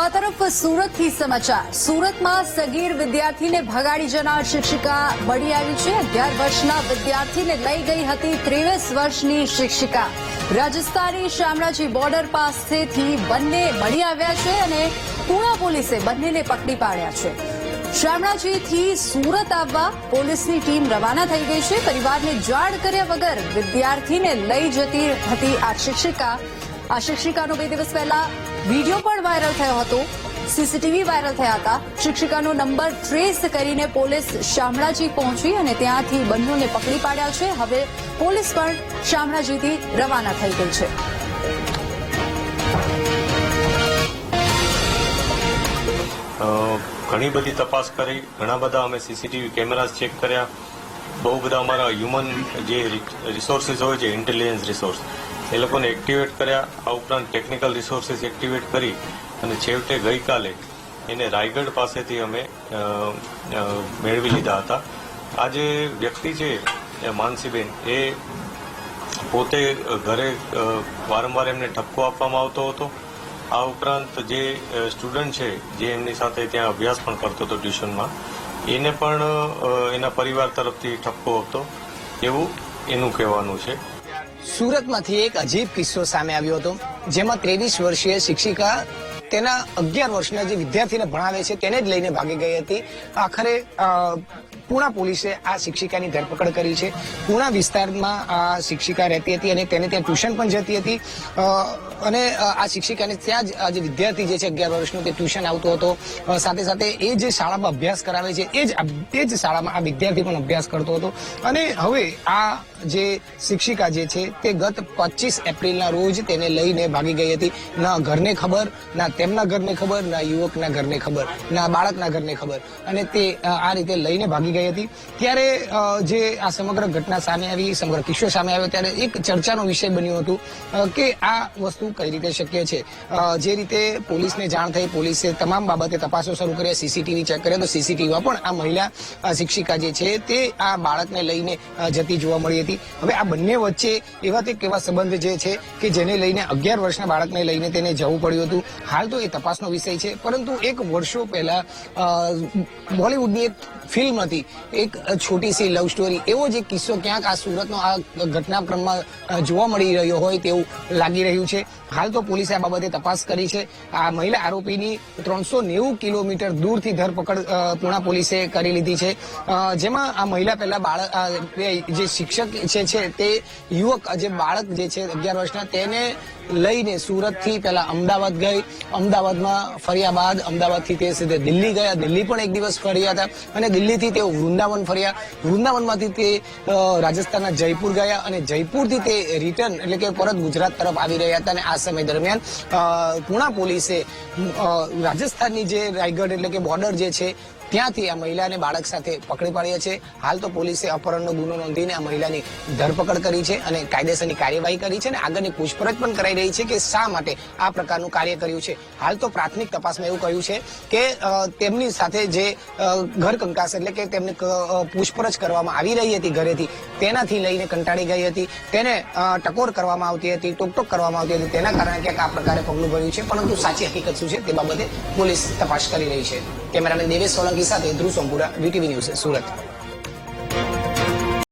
આ તરફ સુરતથી સમાચાર. સુરતમાં સગીર વિદ્યાર્થીને ભગાડી જનાર શિક્ષિકા મળી આવી છે. અગિયાર વર્ષના વિદ્યાર્થીને લઈ ગઈ હતી ત્રેવીસ વર્ષની શિક્ષિકા. રાજસ્થાની શામળાજી બોર્ડર પાસેથી બંને મળી આવ્યા છે અને પુણા પોલીસે બંનેને પકડી પાડ્યા છે. શામળાજીથી સુરત આવવા પોલીસની ટીમ રવાના થઈ ગઈ છે. પરિવારને જાણ કર્યા વગર વિદ્યાર્થીને લઈ જતી હતી આ શિક્ષિકા. આ શિક્ષિકાનો બે દિવસ પહેલા વીડિયો પણ વાયરલ થયો હતો. સીસીટીવી વાયરલ થયા હતા. શિક્ષિકાનો નંબર ટ્રેસ કરીને પોલીસ શામળાજી પહોંચી અને ત્યાંથી બંનેને પકડી પાડ્યા છે. હવે પોલીસ પણ શામળાજીથી રવાના થઈ ગઈ છે. ઘણી બધી તપાસ કરી. ઘણા બધા અમે સીસીટીવી કેમેરાઝ ચેક કર્યા. બહુ બધા અમારા હ્યુમન જે રિસોર્સિસ હોય છે, ઇન્ટેલિજન્સ રિસોર્સ. એ લોકોને એક્ટિવેટ કર્યા. આ ઉપરાંત ટેકનિકલ રિસોર્સિસ એક્ટિવેટ કરી અને છેવટે ગઈકાલે એને રાયગઢ પાસેથી અમે મેળવી લીધા હતા. આ જે વ્યક્તિ છે માનસીબેન, એ પોતે ઘરે વારંવાર એમને ઠપકો આપવામાં આવતો હતો. આ ઉપરાંત જે સ્ટુડન્ટ છે, જે એમની સાથે ત્યાં અભ્યાસ પણ કરતો હતો ટ્યુશનમાં, એને પણ એના પરિવાર તરફથી ઠપકો હતો એવું એનું કહેવાનું છે. સુરતમાંથી એક અજીબ કિસ્સો સામે આવ્યો હતો, જેમાં ત્રેવીસ વર્ષીય શિક્ષિકા તેના અગિયાર વર્ષના જે વિદ્યાર્થીને ભણાવે છે તેને જ લઈને ભાગી ગઈ હતી. આખરે પૂણા પોલીસે આ શિક્ષિકાની ધરપકડ કરી છે. પુણા વિસ્તારમાં આ શિક્ષિકા રહેતી હતી અને તેને ત્યાં ટ્યુશન પણ જતી હતી. અને આ શિક્ષિકાને ત્યાં જ જે વિદ્યાર્થી જે છે અગિયાર વર્ષનો તે ટ્યુશન આવતો હતો. સાથે સાથે એ જે શાળામાં અભ્યાસ કરાવે છે, એ જ એ જ શાળામાં આ વિદ્યાર્થી પણ અભ્યાસ કરતો હતો. અને હવે આ જે શિક્ષિકા જે છે તે ગત પચીસ એપ્રિલના રોજ તેને લઈને ભાગી ગઈ હતી. ના ઘરને ખબર, ના તેમના ઘરને ખબર, ના યુવકના ઘરને ખબર, ના બાળકના ઘરને ખબર. અને તે આ રીતે લઈને ભાગી ગઈ હતી. ત્યારે જે આ સમગ્ર ઘટના સામે આવી, સમગ્ર કિસ્સો સામે આવ્યો, ત્યારે એક ચર્ચાનો વિષય બન્યો હતું કે આ વસ્તુ કઈ રીતે શક્ય છે? જે રીતે પોલીસને જાણ થઈ, પોલીસે તમામ બાબતે તપાસો શરૂ કર્યા, સીસીટીવી ચેક કર્યા, તો સીસીટીવીમાં પણ આ મહિલા શિક્ષિકા જે છે તે આ બાળકને લઈને જતી જોવા મળી હતી. હવે આ બંને વચ્ચે એવા તે કેવા સંબંધ જે છે કે જેને લઈને અગિયાર વર્ષના બાળકને લઈને તેને જવું પડ્યું હતું. હાલ તો એ તપાસનો વિષય છે. પરંતુ એક વર્ષો પહેલા બોલિવૂડની એક ફિલ્મ હતી. એક છોટી સી લવ સ્ટોરી. એવો જ એક કિસ્સો ક્યાંક આ સુરતનો આ ઘટનાક્રમમાં જોવા મળી રહ્યો હોય તેવું લાગી રહ્યું છે. હાલ તો પોલીસે આ બાબતે તપાસ કરી છે. આ મહિલા આરોપીની ત્રણસો નેવું કિલોમીટર દૂરથી ધરપકડ પૂણા પોલીસે કરી લીધી છે. જેમાં આ મહિલા પહેલા બાળક જે શિક્ષક છે છે, તે યુવક, જે બાળક જે છે અગિયાર વર્ષના, તેને લઈને સુરતથી પહેલા અમદાવાદ ગઈ. અમદાવાદમાં ફર્યા બાદ અમદાવાદથી તે સીધે દિલ્હી ગયા. દિલ્હી પણ એક દિવસ ફર્યા હતા અને દિલ્હીથી તેઓ વૃંદાવન ફર્યા. વૃંદાવનમાંથી તે રાજસ્થાનના જયપુર ગયા અને જયપુરથી તે રિટર્ન એટલે કે પરત ગુજરાત તરફ આવી રહ્યા હતા અને આ સમય દરમિયાન પુણા પોલીસે રાજસ્થાનની જે રાયગઢ એટલે કે બોર્ડર જે છે ત્યાંથી આ મહિલાને બાળક સાથે પકડી પાડ્યા છે હાલ તો પોલીસે અપહરણનો ગુનો નોંધીને આ મહિલાની ધરપકડ કરી છે અને કાયદેસરની કાર્યવાહી કરી છે અને આગળની પૂછપરછ પણ કરાઈ રહી છે કે શા માટે આ પ્રકારનું કાર્ય કર્યું છે. હાલ તો પ્રાથમિક તપાસમાં એવું કહ્યું છે કે તેમની સાથે જે ઘર કંકાસ એટલે કે તેમને પૂછપરછ કરવામાં આવી રહી હતી ઘરેથી, તેનાથી લઈને કંટાળી ગઈ હતી. તેને ટકોર કરવામાં આવતી હતી, ટોકટોક કરવામાં આવતી હતી. તેના કારણે ક્યાંક આ પ્રકારે પગલું ભર્યું છે. પરંતુ સાચી હકીકત શું છે તે બાબતે પોલીસ તપાસ કરી રહી છે. કેમેરામેન દેવેશ સોલંકી સાથે ધ્રુવ સોમપુરા વીટીવી ન્યૂઝ સુરત.